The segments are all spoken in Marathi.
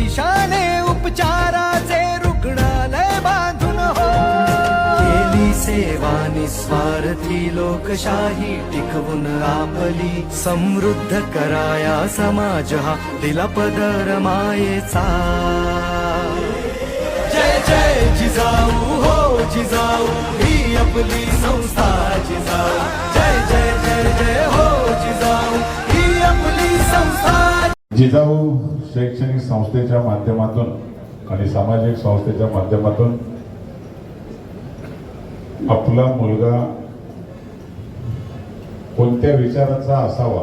पैशाने उपचाराचे रुग्णालय बांधून हो. केली सेवा निस्वार्थी लोकशाही टिकवून आपली समृद्ध कराया समाज हा दिला पदर मायेचा. जय जय जिजाऊ हो जिजाऊ ही आपली संस्था जिजाऊ. जय जय जय जय हो जिजाऊ. जिजाऊ शैक्षणिक संस्थेच्या माध्यमातून आणि सामाजिक संस्थेच्या माध्यमातून आपला मुलगा कोणत्या विचाराचा असावा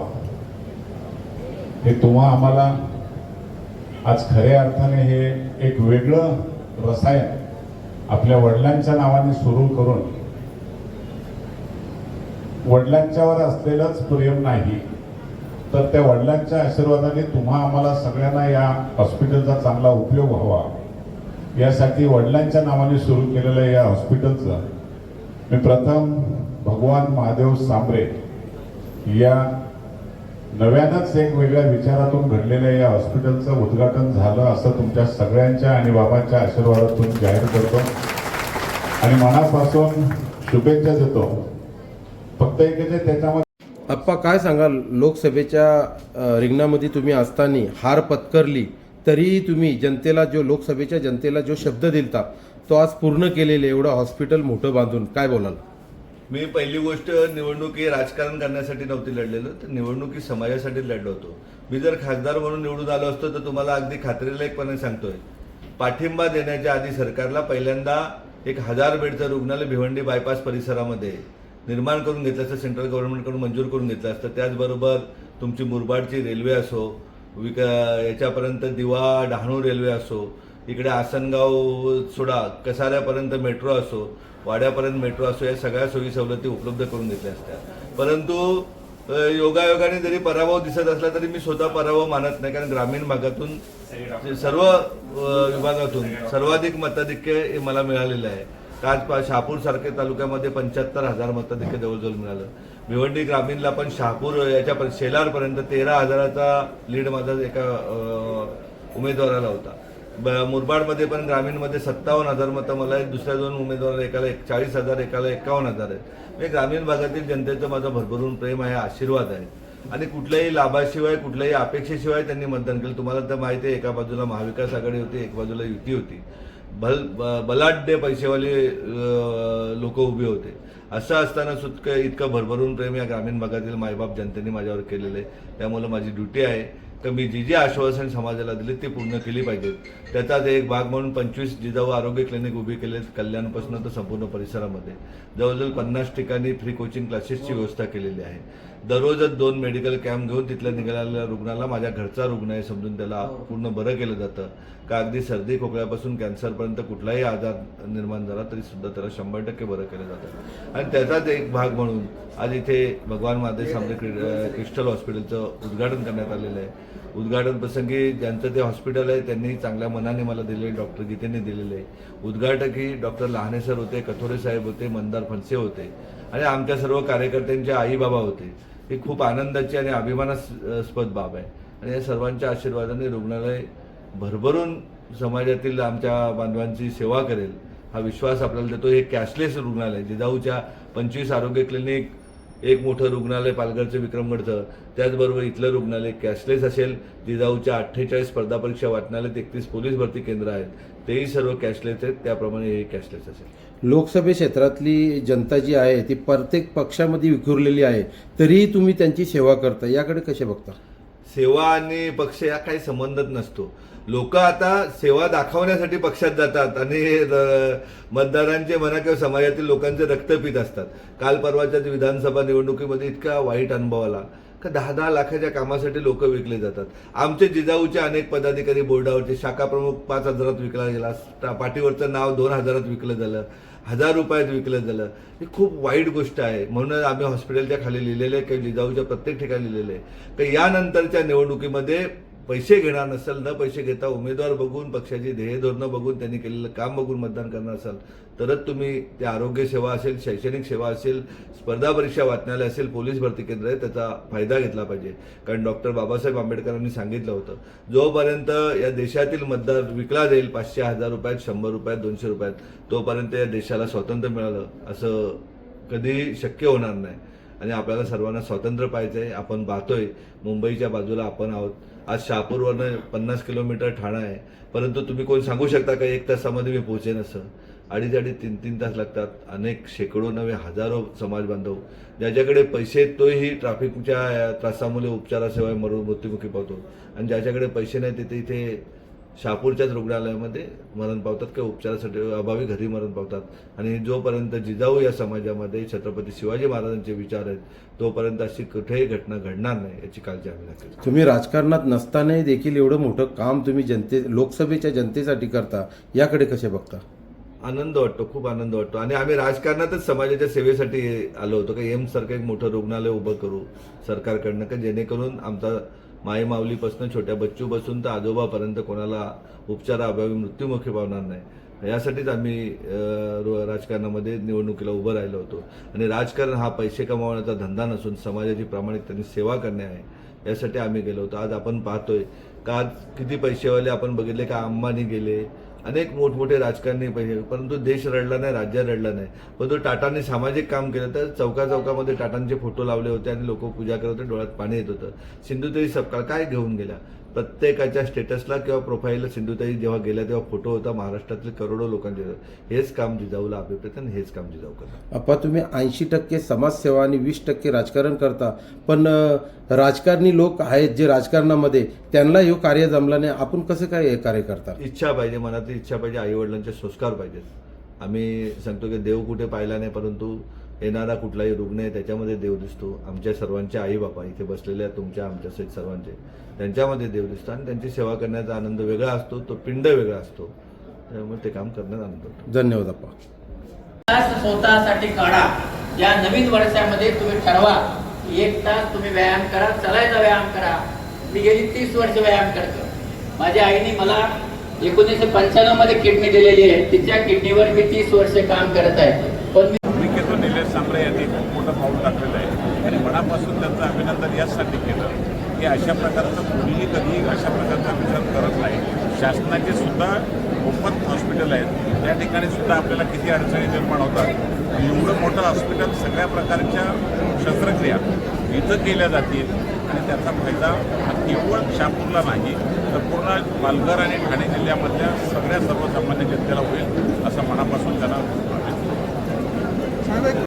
हे तुम्हा आम्हाला आज खऱ्या अर्थाने हे एक वेगळं रसायन आपल्या वडिलांच्या नावाने सुरू करून वडिलांच्यावर असलेलंच प्रेम नाही. तर त्या वडिलांच्या आशीर्वादाने तुम्हा आम्हाला सगळ्यांना या हॉस्पिटलचा चांगला उपयोग व्हावा. यासाठी वडिलांच्या नावाने सुरू केलेल्या या हॉस्पिटलचं मी प्रथम भगवान महादेव सांबरे या नव्यानंच एक वेगळ्या विचारातून घडलेल्या या हॉस्पिटलचं उद्घाटन झालं असं तुमच्या सगळ्यांच्या आणि बाबांच्या आशीर्वादातून जाहीर करतो. आणि मनापासून शुभेच्छा देतो. फक्त एक जे त्याच्यामध्ये आप्पा काय सांगाल? लोकसभेच्या रिंगणामध्ये तुम्ही असताना हार पत्करली तरीही तुम्ही जनतेला जो लोकसभेच्या जनतेला जो शब्द दिलता तो आज पूर्ण केलेले एवढं हॉस्पिटल मोठं बांधून काय बोलाल? मी पहिली गोष्ट निवडणुकी राजकारण करण्यासाठी नव्हती लढलेलो तर निवडणुकी समाजासाठी लढलो होतो. मी जर खासदार म्हणून निवडून आलो असतो तर तुम्हाला अगदी खात्रीलायकपणे सांगतोय. पाठिंबा देण्याच्या आधी सरकारला पहिल्यांदा एक हजार बेडचं रुग्णालय भिवंडी बायपास परिसरामध्ये निर्माण करून घेतलं असतं सेंट्रल गव्हर्नमेंटकडून मंजूर करून घेतलं असतं. त्याचबरोबर तुमची मुरबाडची रेल्वे असो विक याच्यापर्यंत दिवा डहाणू रेल्वे असो इकडे आसनगाव सोडा कसाऱ्यापर्यंत मेट्रो असो वाड्यापर्यंत मेट्रो असो या सगळ्या सोयी सवलती उपलब्ध करून घेतल्या असत्या. परंतु योगायोगाने जरी पराभव दिसत असला तरी मी स्वतः पराभव मानत नाही कारण ग्रामीण भागातून सर्व विभागातून सर्वाधिक मताधिक्य मला मिळालेलं आहे. आज पा शहापूर तालुक्यामध्ये पंच्याहत्तर हजार मतं देखील जवळजवळ मिळालं. भिवंडी ग्रामीणला पण शहापूर याच्या शेलारपर्यंत तेरा हजाराचा लीड माझा एका उमेदवाराला होता. ब- मुरबाडमध्ये पण ग्रामीणमध्ये सत्तावन्न हजार मतं मला एक दुसऱ्या दोन उमेदवाराला एकाला एक चाळीस हजार एकाला एकावन्न हजार आहेत. म्हणजे ग्रामीण भागातील जनतेचं माझं भरभरून प्रेम आहे आशीर्वाद आहे. आणि कुठल्याही लाभाशिवाय कुठल्याही अपेक्षेशिवाय त्यांनी मतदान केलं. तुम्हाला तर माहिती आहे एका बाजूला महाविकास आघाडी होती एक बाजूला युती होती. भल ब- बलाढ्य पैसेवाले लोक उभे होते. असं असताना सुद्धा इतकं भरभरून प्रेम या ग्रामीण भागातील मायबाप जनतेने माझ्यावर केलेलं आहे. त्यामुळं माझी ड्युटी आहे. तर मी जी जी आश्वासन समाजाला दिली ती पूर्ण केली पाहिजेत. त्याचाच एक भाग म्हणून पंचवीस जिजाऊ आरोग्य क्लिनिक उभी केले कल्याणपासून तर संपूर्ण परिसरामध्ये. जवळजवळ पन्नास ठिकाणी फ्री कोचिंग क्लासेसची व्यवस्था केलेली आहे. दररोजच दोन मेडिकल कॅम्प घेऊन तिथल्या निघालेल्या रुग्णाला माझ्या घरचा रुग्ण आहे समजून त्याला पूर्ण बरं केलं जातं. का अगदी सर्दी खोकल्यापासून कॅन्सरपर्यंत कुठलाही आजार निर्माण झाला तरी सुद्धा त्याला शंभर टक्के बरं केलं जातं. आणि त्याचाच एक भाग म्हणून आज इथे भगवान महादेव अं, क्रिस्टल हॉस्पिटलचं उद्घाटन करण्यात आलेलं आहे. उद्घाटन प्रसंगी ज्यांचं ते हॉस्पिटल आहे त्यांनी चांगल्या मनाने मला दिले डॉक्टर गीतेने दिलेले उद्घाटकही डॉक्टर लहाने सर होते कथोरे साहेब होते मंदार फणसे होते. आणि आमच्या सर्व कार्यकर्त्यांचे आई बाबा होते. ही खूप आनंदाची आणि अभिमानास्पद बाब आहे. आणि या सर्वांच्या आशीर्वादाने रुग्णालय भरभरून समाजातील आमच्या बांधवांची सेवा करेल हा विश्वास आपल्याला देतो. हे कॅशलेस रुग्णालय जिजाऊच्या पंचवीस आरोग्य क्लिनिक एक मोठं रुग्णालय पालघरचं विक्रमगडचं त्याचबरोबर इथलं रुग्णालय कॅशलेस असेल. जिजाऊच्या अठ्ठेचाळीस स्पर्धा परीक्षा वाचनालय एकतीस पोलीस भरती केंद्र आहेत. तेही सर्व कॅशलेस आहेत त्याप्रमाणे हे कॅशलेस असेल. लोकसभे क्षेत्रातली जनता जी आहे ती प्रत्येक पक्षामध्ये विखुरलेली आहे तरीही तुम्ही त्यांची सेवा करता याकडे कसे बघता? सेवा आणि पक्ष या काही संबंधच नसतो. लोक आता सेवा दाखवण्यासाठी पक्षात जातात आणि मतदारांचे म्हणा किंवा समाजातील लोकांचे रक्त पित असतात. काल परवाच्या विधानसभा निवडणुकीमध्ये इतका वाईट अनुभव आला. का दहा दहा लाखाच्या कामासाठी लोक विकले जातात. आमचे जिजाऊचे अनेक पदाधिकारी बोर्डावरचे शाखा प्रमुख पाच हजारात विकला गेला पाठीवरचं नाव दोन हजारात विकलं झालं हजार रुपयात विकलं झालं. ही खूप वाईट गोष्ट आहे. म्हणून आम्ही हॉस्पिटलच्या खाली लिहिलेलं आहे किंवा जिजाऊच्या प्रत्येक ठिकाणी लिहिलेलं आहे. तर यानंतरच्या निवडणुकीमध्ये पैसे घेणार नसेल न पैसे घेता उमेदवार बघून पक्षाची ध्येय धोरणं बघून त्यांनी केलेलं काम बघून मतदान करणार असाल तरच तुम्ही ते आरोग्य सेवा असेल शैक्षणिक सेवा असेल स्पर्धा परीक्षा वाचनालय असेल पोलीस भरती केंद्र आहे त्याचा फायदा घेतला पाहिजे. कारण डॉक्टर बाबासाहेब आंबेडकरांनी सांगितलं होतं जोपर्यंत या देशातील मतदार विकला जाईल पाचशे हजार रुपयात शंभर रुपयात दोनशे रुपयात तोपर्यंत या देशाला स्वातंत्र्य मिळालं असं कधी शक्य होणार नाही. आणि आपल्याला सर्वांना स्वातंत्र्य पाहिजे आहे आपण पाहतोय मुंबईच्या बाजूला आपण आहोत. आज शहापूरवरनं पन्नास किलोमीटर ठाणा आहे. परंतु तुम्ही कोण सांगू शकता का? एक तासामध्ये मी पोहोचेन असं. अडीच अडीच तीन तीन तास लागतात. अनेक शेकडो नवे हजारो समाज बांधव. ज्याच्याकडे पैसे तोही ट्रॅफिकच्या या त्रासामुळे उपचाराशिवाय मरू मृत्युमुखी पावतो आणि ज्याच्याकडे पैसे नाही तिथे इथे शहापूरच्याच रुग्णालयामध्ये मरण पावतात किंवा उपचारासाठी अभावी घरी मरण पावतात. आणि जोपर्यंत जिजाऊ या समाजामध्ये छत्रपती शिवाजी महाराजांचे विचार आहेत तोपर्यंत अशी कुठेही घटना घडणार नाही याची काळजी आम्ही घेऊ. तुम्ही राजकारणात नसतानाही देखील एवढं मोठं काम तुम्ही जनते लोकसभेच्या जनतेसाठी करता याकडे कसे बघता? आनंद वाटतो खूप आनंद वाटतो. आणि आम्ही राजकारणातच समाजाच्या सेवेसाठी आलो होतो का एम्स सारखं एक मोठं रुग्णालय उभं करू सरकारकडनं का जेणेकरून आमचा मायमाऊलीपासून छोट्या बच्चूपासून तर आजोबापर्यंत कोणाला उपचाराअभावी मृत्युमुखी पावणार नाही. यासाठीच आम्ही राजकारणामध्ये निवडणुकीला उभं राहिलो होतो. आणि राजकारण हा पैसे कमावण्याचा धंदा नसून समाजाची प्रामाणिकतेने सेवा करणे आहे यासाठी आम्ही गेलो होतो. आज आपण पाहतोय का आज किती पैसेवाले आपण बघितले का अंबानी गेले अनेक मोठमोठे राजकारणी पाहिजे परंतु देश रडला नाही राज्य रडला नाही. परंतु टाटांनी सामाजिक काम केलं तर चौका चौकामध्ये टाटांचे फोटो लावले होते आणि लोक पूजा करत होते डोळ्यात पाणी येत होतं. सिंधुताई सपकाळ काय घेऊन गेल्या? प्रत्येकाच्या स्टेटसला किंवा प्रोफाईलला सिंधुताई जेव्हा गेल्या तेव्हा फोटो होता महाराष्ट्रातले करोडो लोकांचे. हेच काम जिजाऊला अभिप्रेत आणि हेच काम जिजाऊ करतात. अप्पा तुम्ही ऐंशी टक्के समाजसेवा आणि वीस टक्के राजकारण करता पण राजकारणी लोक आहेत जे राजकारणामध्ये त्यांना हे कार्य जमला नाही. आपण कसं काय हे कार्य करता? इच्छा पाहिजे मनातली इच्छा पाहिजे आई वडिलांचे संस्कार पाहिजेत. आम्ही सांगतो की देव कुठे पाहिला नाही परंतु येणारा कुठलाही रुग्ण आहे त्याच्यामध्ये देव दिसतो. आमच्या सर्वांचे आई बाबा इथे बसलेले आहेत तुमच्या आमच्या सहित सर्वांचे. त्यांच्यामध्ये देव दिसतो आणि त्यांची सेवा करण्याचा आनंद वेगळा असतो तो पिंड वेगळा असतो. त्यामुळे ते काम करण्यात आनंद होतो. धन्यवाद अप्पा. तास स्वतःसाठी काढा. या नवीन वर्षामध्ये तुम्ही ठरवा एक तास तुम्ही व्यायाम करा चालायचा व्यायाम करा. मी गेली तीस वर्ष व्यायाम करतो. माझ्या आईने मला एकोणीसशे पंच्याण्णवमध्ये किडनी दिलेली आहे. तिच्या किडनीवर मी तीस वर्ष काम करत आहे. पण मी भूमिकेतून निलेश सांबरे यांनी खूप मोठं पाऊल टाकलेलं आहे आणि मनापासून त्यांचं अभिनंदन यासाठी केलं. की अशा प्रकारचं कोणीही कधीही अशा प्रकारचा विचार करत नाही. शासनाचे सुद्धा मोफत हॉस्पिटल आहेत. त्या ठिकाणी सुद्धा आपल्याला किती अडचणी निर्माण होतात. एवढं मोठं हॉस्पिटल सगळ्या प्रकारच्या शस्त्रक्रिया इथं केल्या जातील. आणि त्याचा फायदा हा केवळ शापूरला नाही तर पूर्ण पालघर आणि ठाणे जिल्ह्यामधल्या सगळ्या सर्वसामान्य जनतेला होईल असं मनापासून त्यांना